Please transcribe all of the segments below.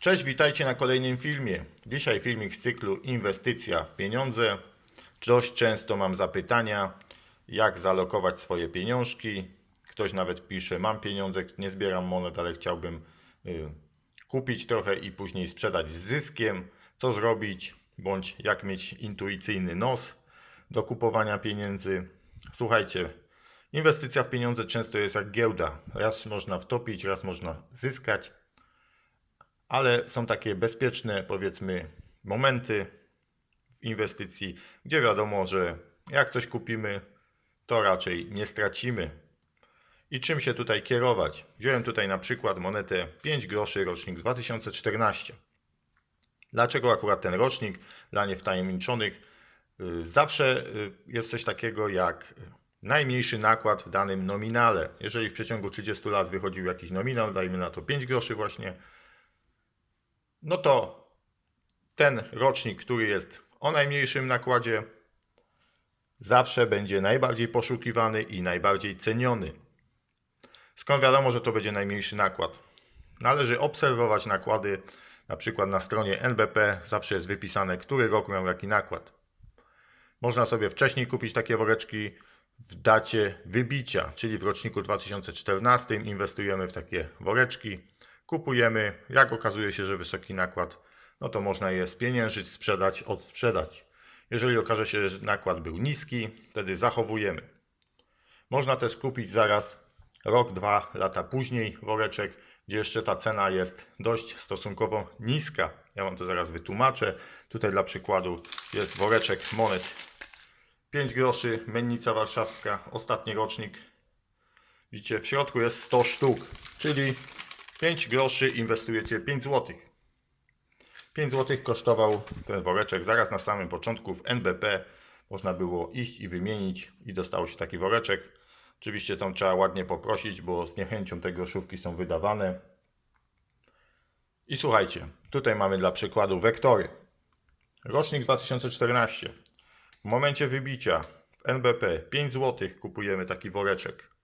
Cześć, witajcie na kolejnym filmie. Dzisiaj filmik z cyklu Inwestycja w pieniądze. Dość często mam zapytania, jak zalokować swoje pieniążki. Ktoś nawet pisze, mam pieniądze, nie zbieram monet, ale chciałbym y, kupić trochę i później sprzedać z zyskiem. Co zrobić, bądź jak mieć intuicyjny nos do kupowania pieniędzy. Słuchajcie, inwestycja w pieniądze często jest jak giełda. Raz można wtopić, raz można zyskać ale są takie bezpieczne, powiedzmy, momenty w inwestycji, gdzie wiadomo, że jak coś kupimy, to raczej nie stracimy. I czym się tutaj kierować? Wziąłem tutaj na przykład monetę 5 groszy rocznik 2014. Dlaczego akurat ten rocznik dla niewtajemniczonych? Y, Zawsze y, jest coś takiego jak najmniejszy nakład w danym nominale. Jeżeli w przeciągu 30 lat wychodził jakiś nominał, dajmy na to 5 groszy właśnie, no to ten rocznik, który jest o najmniejszym nakładzie, zawsze będzie najbardziej poszukiwany i najbardziej ceniony. Skąd wiadomo, że to będzie najmniejszy nakład? Należy obserwować nakłady, na przykład na stronie NBP zawsze jest wypisane, który rok miał jaki nakład. Można sobie wcześniej kupić takie woreczki w dacie wybicia, czyli w roczniku 2014 inwestujemy w takie woreczki, kupujemy, jak okazuje się, że wysoki nakład, no to można je spieniężyć, sprzedać, odsprzedać. Jeżeli okaże się, że nakład był niski, wtedy zachowujemy. Można też kupić zaraz rok, dwa lata później woreczek, gdzie jeszcze ta cena jest dość stosunkowo niska. Ja Wam to zaraz wytłumaczę. Tutaj dla przykładu jest woreczek monet 5 groszy, Mennica Warszawska, ostatni rocznik. Widzicie, w środku jest 100 sztuk, czyli 5 groszy inwestujecie 5 zł. 5 zł kosztował ten woreczek zaraz na samym początku w NBP. Można było iść i wymienić i dostało się taki woreczek. Oczywiście tam trzeba ładnie poprosić, bo z niechęcią te groszówki są wydawane. I słuchajcie, tutaj mamy dla przykładu wektory. Rocznik 2014. W momencie wybicia w NBP 5 zł kupujemy taki woreczek.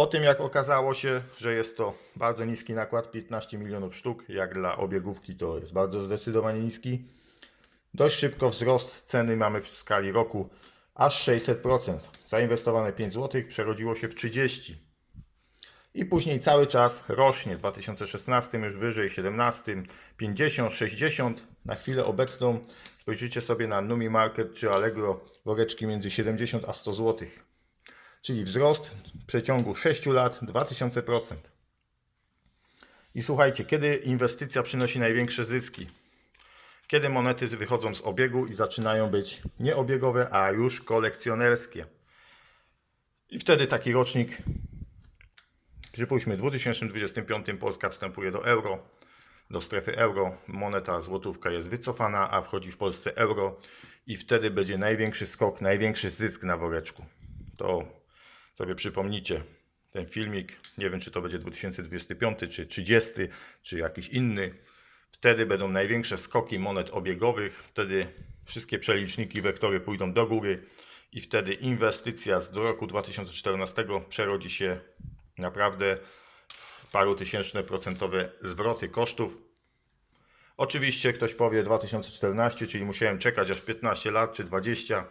Po tym jak okazało się, że jest to bardzo niski nakład, 15 milionów sztuk, jak dla obiegówki to jest bardzo zdecydowanie niski. Dość szybko wzrost ceny mamy w skali roku aż 600%. Zainwestowane 5 zł przerodziło się w 30. I później cały czas rośnie. W 2016 już wyżej, 17, 50, 60. Na chwilę obecną spojrzycie sobie na Numi Market czy Allegro woreczki między 70 a 100 zł czyli wzrost w przeciągu 6 lat 2000%. I słuchajcie, kiedy inwestycja przynosi największe zyski? Kiedy monety wychodzą z obiegu i zaczynają być nie obiegowe, a już kolekcjonerskie. I wtedy taki rocznik, przypuśćmy w 2025 Polska wstępuje do euro, do strefy euro, moneta złotówka jest wycofana, a wchodzi w Polsce euro i wtedy będzie największy skok, największy zysk na woreczku. To sobie przypomnicie ten filmik. Nie wiem, czy to będzie 2025, czy 30, czy jakiś inny. Wtedy będą największe skoki monet obiegowych. Wtedy wszystkie przeliczniki, wektory pójdą do góry i wtedy inwestycja z roku 2014 przerodzi się naprawdę w paru tysięczne procentowe zwroty kosztów. Oczywiście ktoś powie 2014, czyli musiałem czekać aż 15 lat czy 20.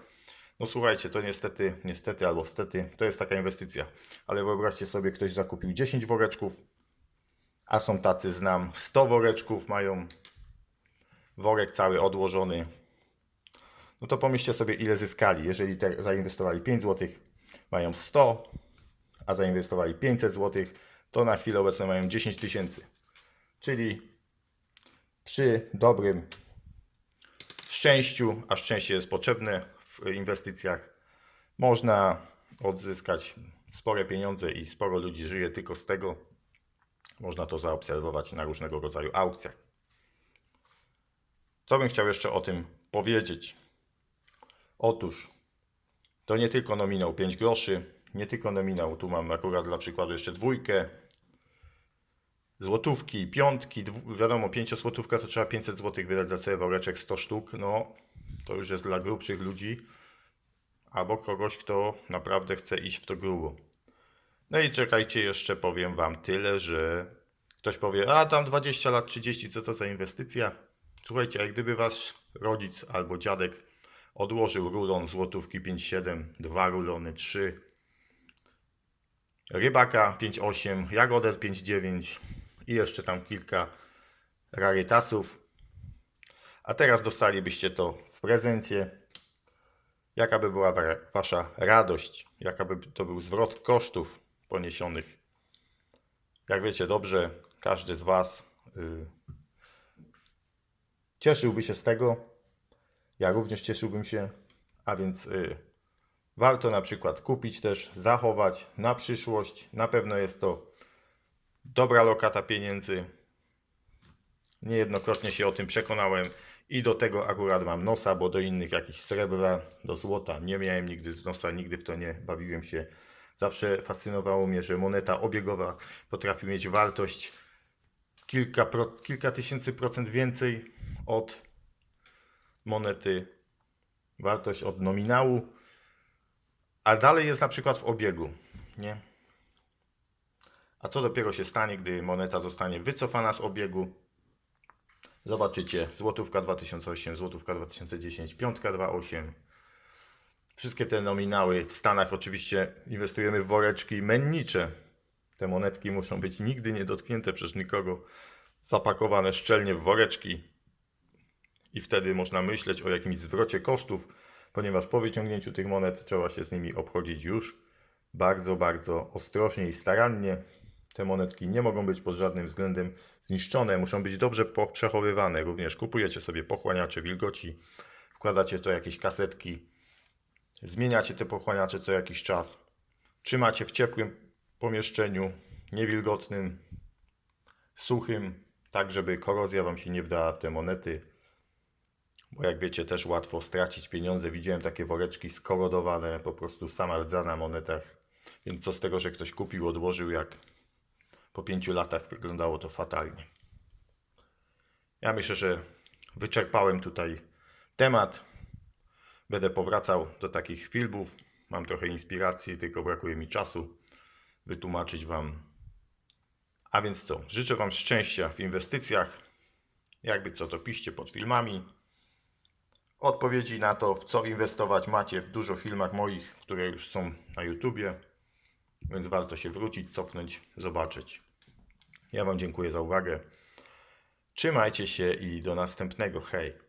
No słuchajcie, to niestety, niestety albo stety, to jest taka inwestycja. Ale wyobraźcie sobie, ktoś zakupił 10 woreczków, a są tacy, znam, 100 woreczków, mają worek cały odłożony. No to pomyślcie sobie, ile zyskali. Jeżeli zainwestowali 5 zł, mają 100, a zainwestowali 500 zł, to na chwilę obecną mają 10 tysięcy. Czyli przy dobrym szczęściu, a szczęście jest potrzebne w inwestycjach, można odzyskać spore pieniądze i sporo ludzi żyje tylko z tego. Można to zaobserwować na różnego rodzaju aukcjach. Co bym chciał jeszcze o tym powiedzieć? Otóż to nie tylko nominał 5 groszy, nie tylko nominał, tu mam akurat dla przykładu jeszcze dwójkę, złotówki, piątki, dwu, wiadomo, pięciosłotówka to trzeba 500 zł wydać za cały woreczek 100 sztuk, no to już jest dla grubszych ludzi, albo kogoś, kto naprawdę chce iść w to grubo. No i czekajcie, jeszcze powiem Wam tyle, że Ktoś powie, a tam 20 lat, 30, co to za inwestycja? Słuchajcie, jak gdyby wasz rodzic albo dziadek odłożył rulon złotówki 5,7, dwa rulony, 3, rybaka 5,8, jagodę 5,9 i jeszcze tam kilka rarytasów. A teraz dostalibyście to w prezencie. Jaka by była wa- wasza radość? Jaka by to był zwrot kosztów poniesionych? Jak wiecie dobrze, każdy z was y, cieszyłby się z tego. Ja również cieszyłbym się, a więc y, warto na przykład kupić też, zachować na przyszłość. Na pewno jest to dobra lokata pieniędzy. Niejednokrotnie się o tym przekonałem i do tego akurat mam nosa, bo do innych jakichś srebra, do złota nie miałem nigdy z nosa, nigdy w to nie bawiłem się. Zawsze fascynowało mnie, że moneta obiegowa potrafi mieć wartość kilka, pro, kilka tysięcy procent więcej od monety, wartość od nominału, a dalej jest na przykład w obiegu, nie? A co dopiero się stanie, gdy moneta zostanie wycofana z obiegu? Zobaczycie, złotówka 2008, złotówka 2010, piątka 28. Wszystkie te nominały w Stanach oczywiście inwestujemy w woreczki mennicze. Te monetki muszą być nigdy nie dotknięte przez nikogo, zapakowane szczelnie w woreczki. I wtedy można myśleć o jakimś zwrocie kosztów, ponieważ po wyciągnięciu tych monet trzeba się z nimi obchodzić już bardzo, bardzo ostrożnie i starannie. Te monetki nie mogą być pod żadnym względem zniszczone, muszą być dobrze przechowywane. Również kupujecie sobie pochłaniacze wilgoci, wkładacie to jakieś kasetki, zmieniacie te pochłaniacze co jakiś czas, trzymacie w ciepłym pomieszczeniu, niewilgotnym, suchym, tak żeby korozja Wam się nie wdała w te monety. Bo jak wiecie, też łatwo stracić pieniądze. Widziałem takie woreczki skorodowane, po prostu sama rdza na monetach. Więc co z tego, że ktoś kupił, odłożył, jak po pięciu latach wyglądało to fatalnie. Ja myślę, że wyczerpałem tutaj temat. Będę powracał do takich filmów. Mam trochę inspiracji, tylko brakuje mi czasu wytłumaczyć Wam. A więc co? Życzę Wam szczęścia w inwestycjach. Jakby co, to piszcie pod filmami. Odpowiedzi na to, w co inwestować, macie w dużo filmach moich, które już są na YouTubie, więc warto się wrócić, cofnąć, zobaczyć. Ja Wam dziękuję za uwagę. Trzymajcie się i do następnego. Hej!